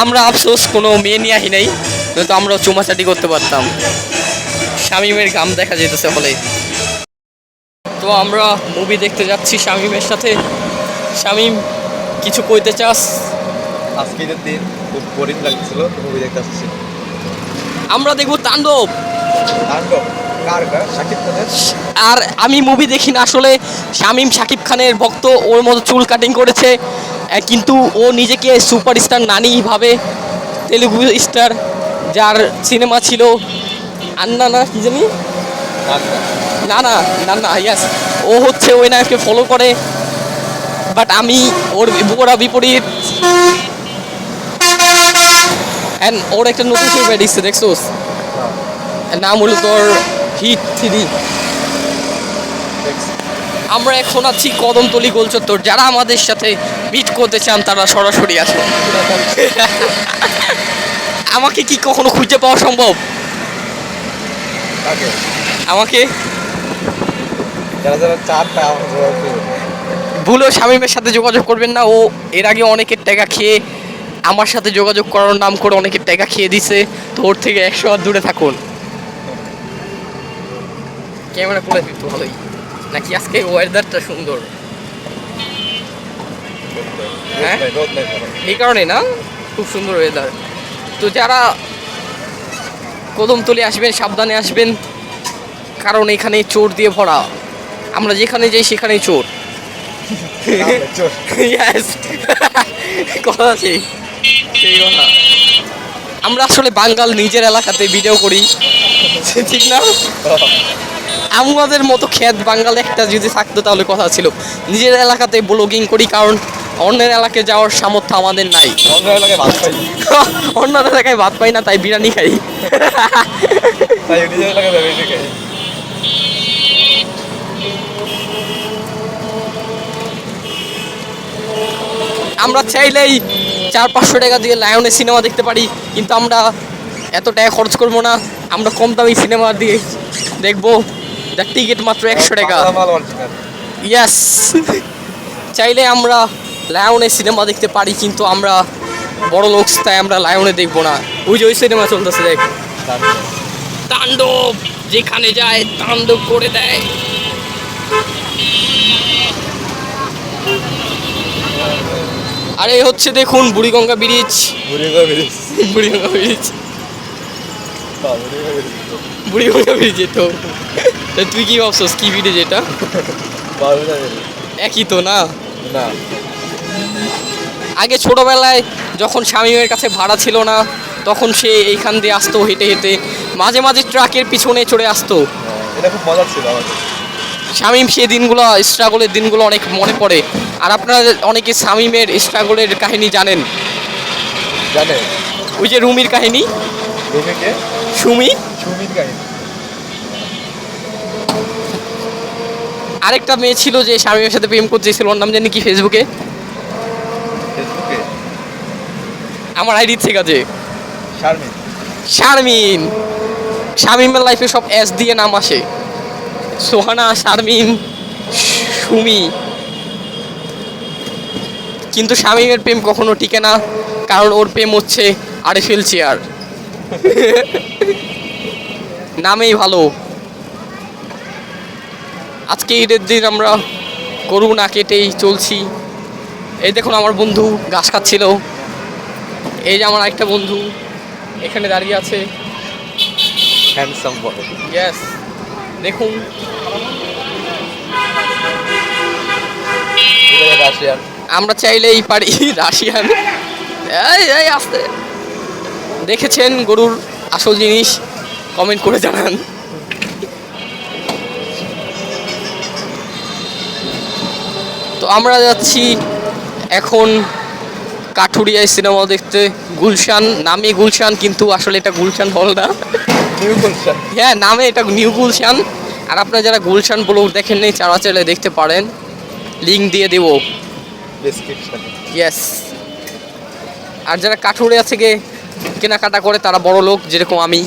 আমরা আফসোস কোনো মেয়ে নিয়ে আহি নাই। নয়তো আমরাও চুমাচাটি করতে পারতাম। শামিমের গাম দেখা যেতেছে হলে তো আমরা মুভি দেখতে যাচ্ছি শামিমের সাথে। শামিম কিছু কইতে চাস? আজকে ঈদের দিন খুব বোরিং লাগছিল মুভি দেখতে আসছি। আমরা দেখব তাণ্ডব। তাণ্ডব? আর আমি মুভি দেখি না আসলে শামিম শাকিব খানের ভক্ত ওর মতো চুল কাটিং করেছে। কিন্তু ও নিজেকে সুপারস্টার নানি ভাবে তেলুগু স্টার যার সিনেমা ছিল আন্না না কি জানি? না না না না ইয়াস ও হচ্ছে ওই নায়ককে ফলো করে বাট আমি ওর ওরা বিপরীত। অ্যান্ড ওর একটা নতুন ছবি বেরিয়েছে দেখছোস নাম হলো তোর হিট থ্রি আমরা এখন আছি কদমতলি গোলচত্বর, যারা আমাদের সাথে মিট করতে চান তারা সরাসরি আসুন আমাকে কি কখনো খুঁজে পাওয়া সম্ভব? আমাকে? ভুলেও শামীমের সাথে যোগাযোগ করবেন না ও এর আগে অনেকের টাকা খেয়ে আমার সাথে যোগাযোগ করার নাম করে অনেকের টাকা খেয়ে দিছে তো ওর থেকে একশো হাত দূরে থাকুন। ক্যামেরা খুলে দিত ভালোই। নাকি আজকে ওয়েদারটা সুন্দর? হ্যাঁ? এই কারণে না? খুব সুন্দর ওয়েদার তো যারা কদমতলি আসবেন, সাবধানে আসবেন, কারণ এখানে চোর দিয়ে ভরা। আমরা যেখানে যাই, সেখানেই চোর। কথা আছে সেই কথা। আমরা আসলে বাঙ্গাল নিজের এলাকাতে ভিডিও করি। ঠিক না? আমাদের মতো খ্যাত বাঙ্গাল একটা যদি থাকতো, তাহলে কথা ছিল। নিজের এলাকাতে ব্লগিং করি, কারণ অন্যের এলাকায় যাওয়ার সামর্থ্য আমাদের নাই। অন্য এলাকায় ভাত খাই। অন্য এলাকায় ভাত পাই না তাই বিরিয়ানি খাই। তাই নিজের এলাকায় বেশি খাই। আমরা চাইলেই চার পাঁচশো টাকা দিয়ে লায়নের সিনেমা দেখতে পারি কিন্তু আমরা এত টাকা খরচ করব না। আমরা কম দামি সিনেমা দিয়ে দেখব। যার টিকিট মাত্র একশো টাকা। ইয়াস চাইলে আমরা লায়নে সিনেমা দেখতে পারি কিন্তু আমরা বড় লোক তাই আমরা লায়নে দেখব না। ওই যে ওই সিনেমা চলতেছে দেখ। তাণ্ডব যেখানে যায় তাণ্ডব করে দেয়। আর এই হচ্ছে দেখুন Buriganga bridge. Buriganga bridge. Buriganga bridge. Buriganga bridge. তা। তুই কি ভাবছস কি ব্রিজ এটা? একই তো না? না। আগে ছোটবেলায় যখন স্বামীমের কাছে ভাড়া ছিল না তখন সে এইখান দিয়ে আসতো হেঁটে হেঁটে মাঝে মাঝে ট্রাকের পিছনে চড়ে আসতো। হ্যাঁ, এটা খুব ছিল আমাদের। শামীম সেই দিনগুলো স্ট্রাগলের দিনগুলো অনেক মনে পড়ে। আর আপনারা অনেকে শামীমের স্ট্রাগলের কাহিনী জানেন? জানে ওই যে রুমির কাহিনী? রুমিকে সুমি? সুমির কাহিনী। আরেকটা মেয়ে ছিল যে শামীমের সাথে প্রেম করতে ছিল ওর নাম জানি কি ফেসবুকে আমার আইডি থেকে আছে। শারমিন। শারমিন। শামীমের লাইফে সব এস দিয়ে নাম আসে। সোহানা শারমিন সুমি। কিন্তু শামীমের প্রেম কখনো টিকে না কারণ ওর প্রেম হচ্ছে আরএফএল চেয়ার। নামেই ভালো। আজকে ঈদের দিন আমরা গরু না কেটেই চলছি। এই দেখুন আমার বন্ধু ঘাস খাচ্ছিল। এই যে আমার একটা বন্ধু এখানে দাঁড়িয়ে আছে। হ্যান্ডসাম বয় ইয়েস দেখুন। রাশিয়ান। আমরা চাইলেই পারি রাশিয়ান। এই এই আসতে। দেখেছেন গরুর আসল জিনিস? কমেন্ট করে জানান। তো আমরা যাচ্ছি এখন কাঠুরিয়ায় সিনেমা দেখতে গুলশান নামে গুলশান কিন্তু আসলে এটা গুলশান হল না। নিউ গুলশান। হ্যাঁ নামে এটা নিউ গুলশান। আর আপনারা যারা গুলশান ব্লগ দেখেন নেই চাইলে দেখতে পারেন। লিঙ্ক দিয়ে দেবো। ইয়েস আর যারা কাঠুরিয়া থেকে কেনাকাটা করে তারা বড় লোক যেরকম আমি।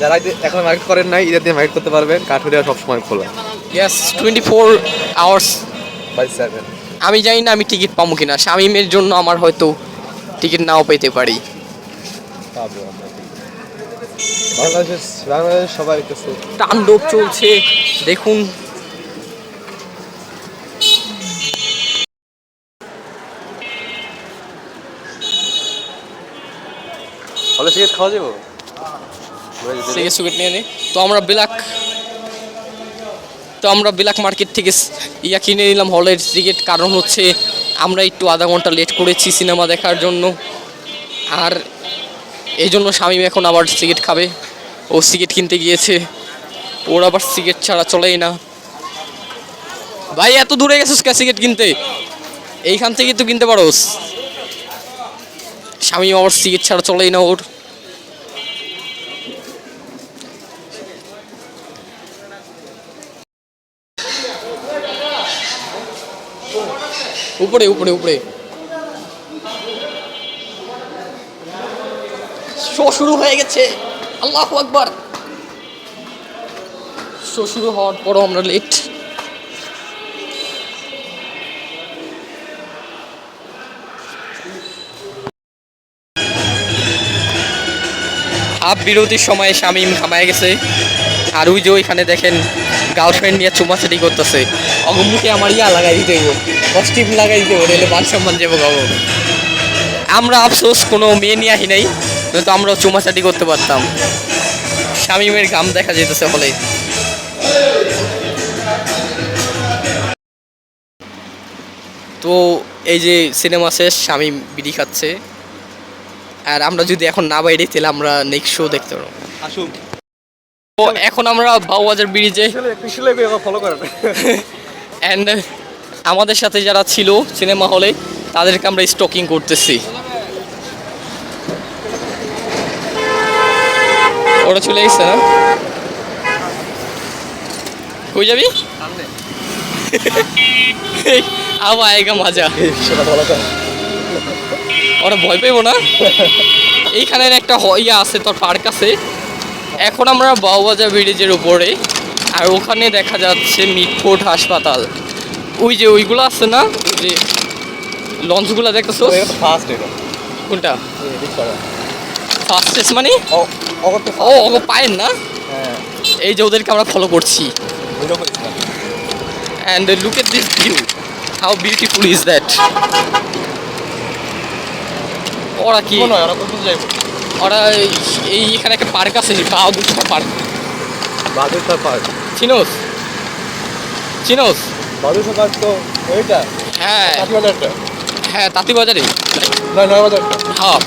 যারা এখন মার্কেট করেন নাই ঈদের দিন মার্কেট করতে পারবেন। কাঠুরিয়া সবসময় খোলা। Yes twenty four hours by seven আমি জানি না আমি টিকিট পাবো কিনা শামিমের জন্য আমার হয়তো টিকিট নাও পেতে পারি। কাছে তাণ্ডব চলছে দেখুন। হলে সিগারেট খাওয়া যাব? সিগারেট নিয়ে তো আমরা বিলাক তো আমরা বিলাক মার্কেট থেকে ইয়া কিনে নিলাম। হলের টিকিট। কারণ হচ্ছে আমরা একটু আধা ঘণ্টা লেট করেছি সিনেমা দেখার জন্য। আর এই জন্য স্বামী এখন আবার সিগারেট খাবে। ও সিগারেট কিনতে গিয়েছে। ওর আবার সিগারেট ছাড়া চলেই না। ভাই, এত দূরে গেছিস কে সিগারেট কিনতে? এইখান থেকে তো কিনতে পারোস। স্বামী আবার সিগারেট ছাড়া চলেই না ওর। উপরে উপরে উপরে। শো শুরু হয়ে গেছে। আল্লাহ আকবার। শো শুরু হওয়ার পরও আমরা লেট হাফ বিরতির সময় শামিম ঘামায় গেছে। আর ওই যে ওইখানে দেখেন গার্লফ্রেন্ড নিয়ে চুমাচাটি করতেছে। অগমুখে আমার ইয়া লাগাই দিতে কস্টিউম লাগাই হইব নাহলে মান সম্মান যাব গাবো আমরা আফসোস কোনো মেয়ে নিয়ে আহি নাই নয়তো আমরাও চুমাচাটি করতে পারতাম। শামিমের গাম দেখা যেতেছে হলে তো এই যে সিনেমা শেষ শামিম বিড়ি খাচ্ছে। আর আমরা যদি এখন না বাইরে তাহলে আমরা নেক্সট শো দেখতে পারব। আসুন। তো এখন আমরা বাউবাজার ব্রিজে ফলো করেন। অ্যান্ড আমাদের সাথে যারা ছিল সিনেমা হলে, তাদেরকে আমরা স্টকিং করতেছি। ওরা চলে গেছে না? কই যাবি? আবার আয়েগা মজা। ওরা ভয় পেবো না? এইখানের একটা ইয়া আছে, তোর পার্ক আছে। এখন আমরা বাউবাজার ব্রিজের উপরে, আর ওখানে দেখা যাচ্ছে মিটফোর্ট হাসপাতাল। ওই যে ওইগুলো আছে না? যে লঞ্চগুলো দেখতেছো? ফার্স্ট এটা। কোনটা? রিক্সা ফাস্টেস্ট মানে? ও ও পায়েন না? হ্যাঁ। এই যে ওদেরকে আমরা ফলো করছি। And look at this view how beautiful is that ওরা কি? ওরা এই- এখানে একটা পার্ক আছে বাহাদুর পার্ক বাদুরশাহ পার্ক চিনোস? চিনোস? তো ওইটা হ্যাঁ। কাঠিবাজারটা হ্যাঁ তাঁতিবাজারে নয় নয় বাজারটা হ্যাঁ।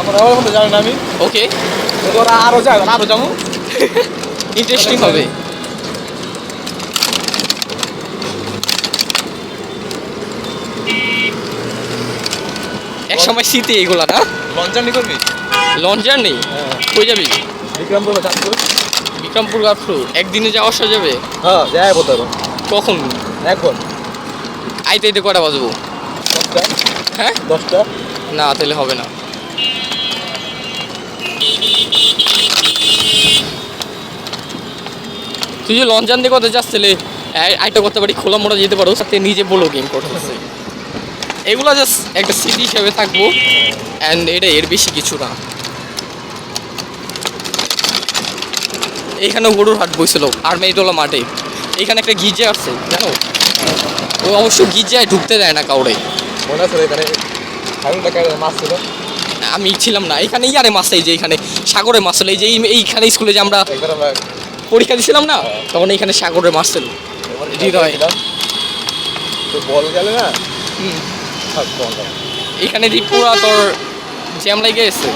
আমার আমার মধ্যে জানেন আমি। ওকে। তো ওরা আরও আরও যাব। ইন্টারেস্টিং হবে। এক সময় শীতে এগুলা না? লঞ্চানি করবি? লঞ্চ জার্নি হ্যাঁ। কই যাবি? বিক্রমপুর বিক্রমপুর গাফ্রু একদিনে যাওয়া আসা যাবে? হ্যাঁ যাই পারো কখন? এখন? আইতে আইতে কটা বাজবো? দশটা? হ্যাঁ? দশটা? না তাহলে হবে না। তুই যে লঞ্চ জানতে করতে যাস আই- আইটা করতে পারি খোলা মোড়া যেতে পারো সাথে নিজে বলো গেম করতেছে এগুলো জাস্ট একটা স্মৃতি হিসেবে থাকব অ্যান্ড এটা এর বেশি কিছু না। এইখানেও গরুর হাট বইছিল আর্মেরিটোলা মাঠে। এইখানে একটা গির্জা আছে জানো? ও অবশ্য গির্জায় ঢুকতে দেয় না কাউরে। মনে আছে এখানে? মাছ ছিল। আমি ছিলাম না এখানে ইয়ারে মাছ এই যে এখানে সাগরে মাছ ছিল এই যে এই- এইখানে স্কুলে যে আমরা পরীক্ষা দিছিলাম না তখন এইখানে সাগরে মাছ ছিল। হৃদয়। তো বল গেলে না। যে পুরা তোর জ্যাম লাগে গেছে।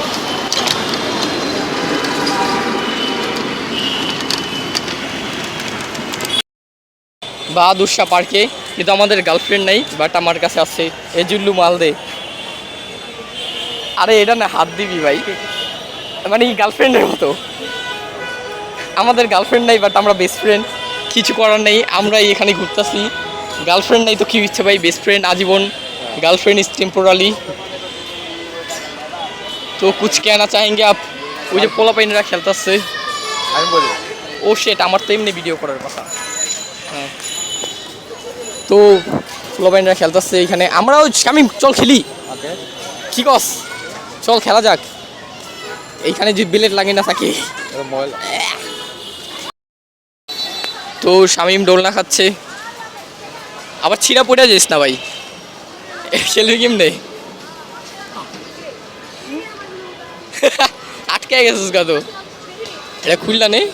বাহাদুরশাহ পার্কে কিন্তু আমাদের গার্লফ্রেন্ড নাই বাট আমার কাছে আছে। এজুল্লু মালদে আরে এটা না হাত দিবি ভাই। মানে গার্লফ্রেন্ডের মতো। আমাদের গার্লফ্রেন্ড নাই বাট আমরা বেস্ট ফ্রেন্ড কিছু করার নেই আমরা এখানে ঘুরতেছি। গার্লফ্রেন্ড নাই তো কী ইচ্ছে ভাই বেস্ট ফ্রেন্ড আজীবন। গার্লফ্রেন্ড ইজ টেম্পোরালি তো কুছ কেনা চাহেঙ্গে আপ? ওই যে পোলাপাইনরা খেলতেছে। আমি বলি। ও সেটা আমার তো এমনি ভিডিও করার কথা। তো পোলা পাইনরা খেলতেছে এখানে আমরাও আমি চল খেলি। কি কস? চল খেলা যাক। এইখানে যদি বিলেট লাগে না থাকে। তো শামিম ডোলনা খাচ্ছে। আবার ছিঁড়া পড়ে যাস না ভাই। খেলবি কেমনে? আটকে গেছিস কত এটা খুললা নেই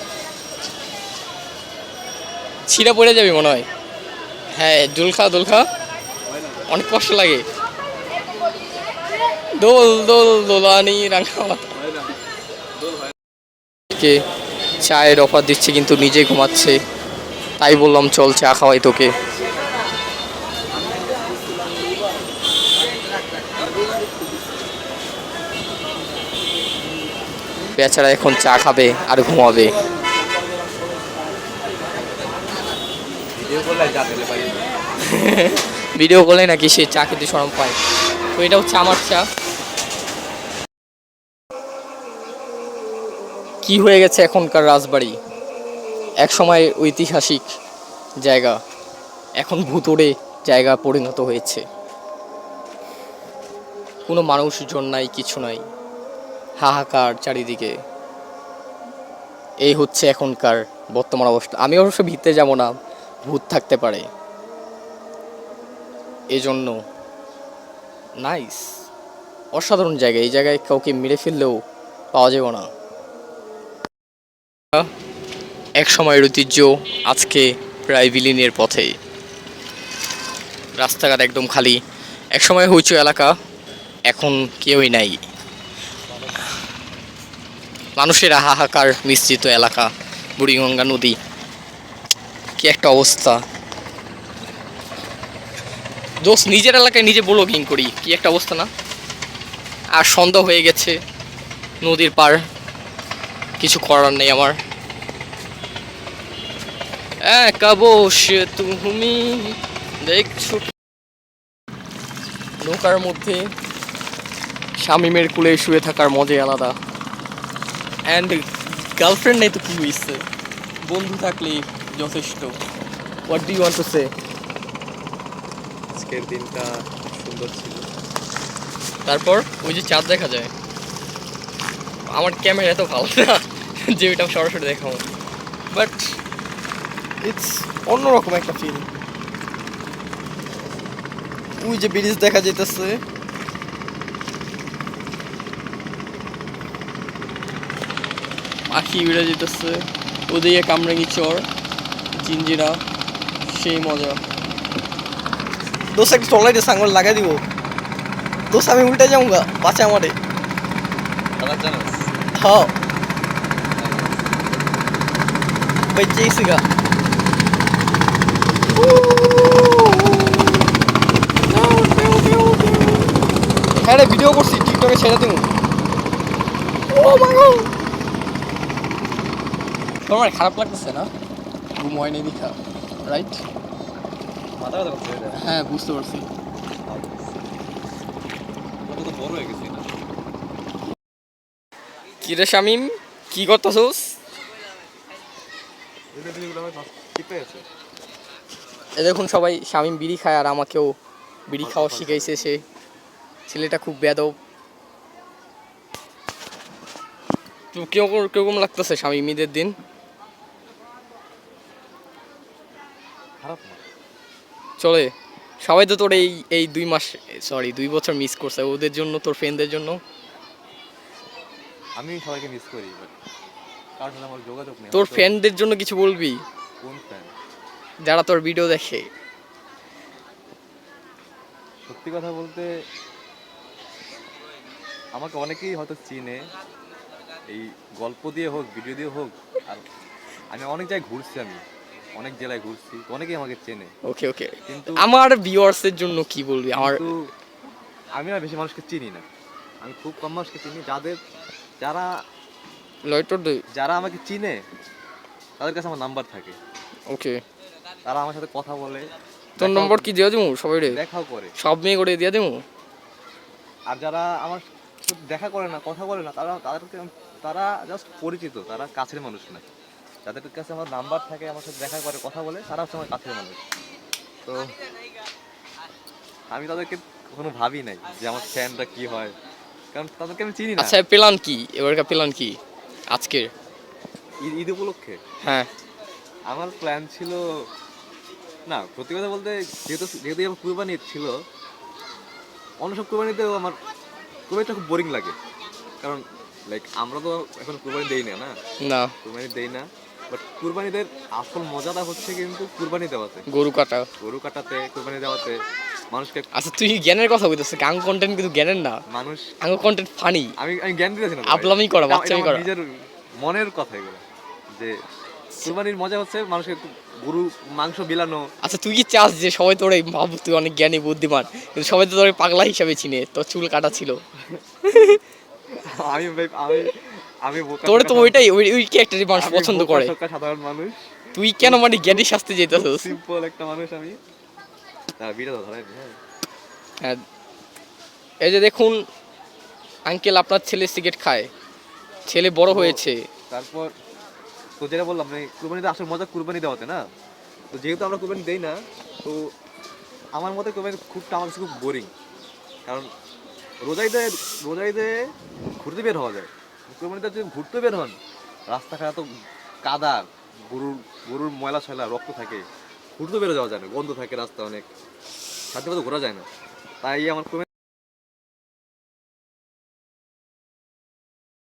ছিঁড়া পড়ে যাবি মনে হয়। হ্যাঁ দোল খা অনেক কষ্ট লাগে। দোল দোল, দোলানি রাঙা কে চায়ের অফার দিচ্ছে, কিন্তু নিজে ঘুমাচ্ছে। তাই বললাম, চল চা খাওয়াই তোকে। বেচারা এখন চা খাবে আর ঘুমাবে। ভিডিও করলে নাকি সে চা খেতে সরম পায়। তো এটা হচ্ছে আমার চা। কি হয়ে গেছে এখনকার রাজবাড়ি? এক সময় ঐতিহাসিক জায়গা, এখন ভুতুড়ে জায়গা পরিণত হয়েছে। কোনো মানুষজন নাই, কিছু নাই। হাহাকার চারিদিকে। এই হচ্ছে এখনকার বর্তমান অবস্থা। আমি অবশ্য ভিতরে যাব না। ভূত থাকতে পারে। এজন্য নাইস। অসাধারণ জায়গা। এই জায়গায় কাউকে মেরে ফেললেও পাওয়া যাবে না। এক সময়ের ঐতিহ্য আজকে প্রায় বিলীনের পথে। রাস্তাঘাট একদম খালি। এক সময় হইচু এলাকা, এখন কেউই নাই। মানুষের হাহাকার মিশ্রিত এলাকা, বুড়িগঙ্গা নদী। কি একটা অবস্থা। দোষ নিজের এলাকায় নিজে ব্লগিং করি, কি একটা অবস্থা না? আর সন্ধ্যা হয়ে গেছে, নদীর পার, কিছু করার নেই আমার। তুমি দেখছ নৌকার মধ্যে শামিমের কুলে শুয়ে থাকার মজাই আলাদা। অ্যান্ড গার্লফ্রেন্ড নেই তো কি হয়েছে বন্ধু থাকলেই যথেষ্ট what do you want to say আজকের দিনটা সুন্দর ছিল। তারপর ওই যে চাঁদ দেখা যায়। আমার ক্যামেরা এত ভালো না যে ওইটা সরাসরি দেখাবো। বাট ইটস অন্যরকম একটা ফিল ওই যে ব্রিজ দেখা যেতেছে পাখি উড়ে যেতেছে ওদিকে কামরাঙ্গি চর। জিঞ্জিরা সেই মজা। দোসা একটু টলাইটে সাঙ্গল লাগাই দিব। দোষ আমি উল্টে যাব বাঁচে আমারে। হ্যাঁ। ভাই গা। হ্যাঁ রে ভিডিও করছি টিকটকে ছেড়ে তুমি তোমার oh খারাপ লাগতেছে না? ঘুম হয়নি দেখা রাইট মাথা ব্যথা করছে হ্যাঁ বুঝতে পারছি। বড় হয়ে গেছি না কি রে শামিম কি করতেছোস? এ দেখুন সবাই শামিম বিড়ি খায় আর আমাকেও বিড়ি খাওয়া শিখাইছে সে। ছেলেটা খুব বেদব তো কেউ কীরকম লাগতেছে স্বামী ঈদের দিন খারাপ না চলে। সবাই তো তোর এই এই দুই মাস সরি দুই বছর মিস করছে। ওদের জন্য তোর ফ্রেন্ডদের জন্য? আমি সবাইকে মিস করি বাট কার সাথে আমার যোগাযোগ নেই। তোর ফ্রেন্ডদের জন্য কিছু বলবি? কোন ফ্যান যারা তোর ভিডিও দেখে। সত্যি কথা বলতে আমাকে অনেকেই হয়তো চিনে। এই গল্প দিয়ে হোক ভিডিও দিয়ে হোক আর আমি অনেক জায়গায় ঘুরছি আমি। অনেক জেলায় ঘুরছি তো অনেকেই আমাকে চেনে। ওকে ওকে। কিন্তু আমার ভিউয়ার্সের জন্য কি বলবি? আমার কিন্তু আমি আর বেশি মানুষকে চিনি না। আমি খুব কম মানুষকে চিনি যাদের যারা লয়টর যারা আমাকে চিনে তাদের কাছে আমার নাম্বার থাকে। ওকে। তারা আমার সাথে কথা বলে তোর নম্বর কি দিয়ে দেবো? সবাই রে। দেখাও করে। সব মেয়ে করে দিয়ে দেবো? আর যারা আমার দেখা করে না কথা বলে না তারা তাদেরকে তারা জাস্ট পরিচিত তারা কাছের মানুষ না। যাদের কাছে আমার নাম্বার থাকে আমার সাথে দেখা করে কথা বলে তারা সময় কাছের মানুষ তো আমি তাদেরকে কখনো ভাবি নাই যে আমার ফ্যানটা কি হয়। কারণ তাদেরকে আমি চিনি না। আচ্ছা প্ল্যান কি? এবারকার প্ল্যান কি? আজকে ঈদ ঈদ উপলক্ষে? হ্যাঁ। আমার প্ল্যান ছিল না সত্যি কথা বলতে যেহেতু যেহেতু আমার কুরবানি ছিল অন্য সব কুরবানিতেও আমার কুরবানিটা খুব বোরিং লাগে। কারণ লাইক আমরা তো এখন কুরবানি দেই না? না। কুরবানি দেই না। বাট কুরবানিদের আসল মজাটা হচ্ছে কিন্তু কুরবানি দেওয়াতে। গরু কাটা। গরু কাটাতে কুরবানি দেওয়াতে মানুষকে আচ্ছা তুই জ্ঞানের কথা বলতেছিস? গাং কন্টেন্ট কিন্তু জ্ঞানের না। মানুষ আঙ্গ কন্টেন্ট ফানি আমি আমি জ্ঞান দিতেছি না আপলামি করা, বাচ্চামি করা। নিজের মনের কথা এগুলো। যে কুরবানির মজা হচ্ছে মানুষকে গরু মাংস বিলানো। আচ্ছা তুই কি চাস যে সবাই তোর এই ভাব তুই অনেক জ্ঞানী বুদ্ধিমান কিন্তু সবাই তো তোর পাগলা হিসাবে চিনে তোর চুল কাটা ছিল? আমি আমি আমি তোর তো ওইটাই ওই ক্যারেক্টারই মানুষ পছন্দ করে? সাধারণ মানুষ। তুই কেন মানে জ্ঞানী শাস্তি যেতেছিস সিম্পল একটা মানুষ আমি। হ্যাঁ। হ্যাঁ। এই যে দেখুন আঙ্কেল আপনার ছেলে সিগারেট খায়। ছেলে বড় হয়েছে। তারপর তো যেটা বললাম মানে কুরবানিতে আসল মজা কুরবানি দেওয়াতে না? তো যেহেতু আমরা কুরবানি দেই না তো আমার মতে কুরবানি খুব আমার কাছে খুব বোরিং কারণ রোজাইতে রোজাইতে ঘুরতে বের হওয়া যায়। কুরবানিতে যদি ঘুরতে বের হন, রাস্তাঘাট তো কাদা, গরুর গরুর ময়লা ছয়লা, রক্ত থাকে, ঘুরতে বেরো যাওয়া যায় না, গন্ধ থাকে রাস্তা অনেক সাথে ঘোরা যায় না। তাই আমার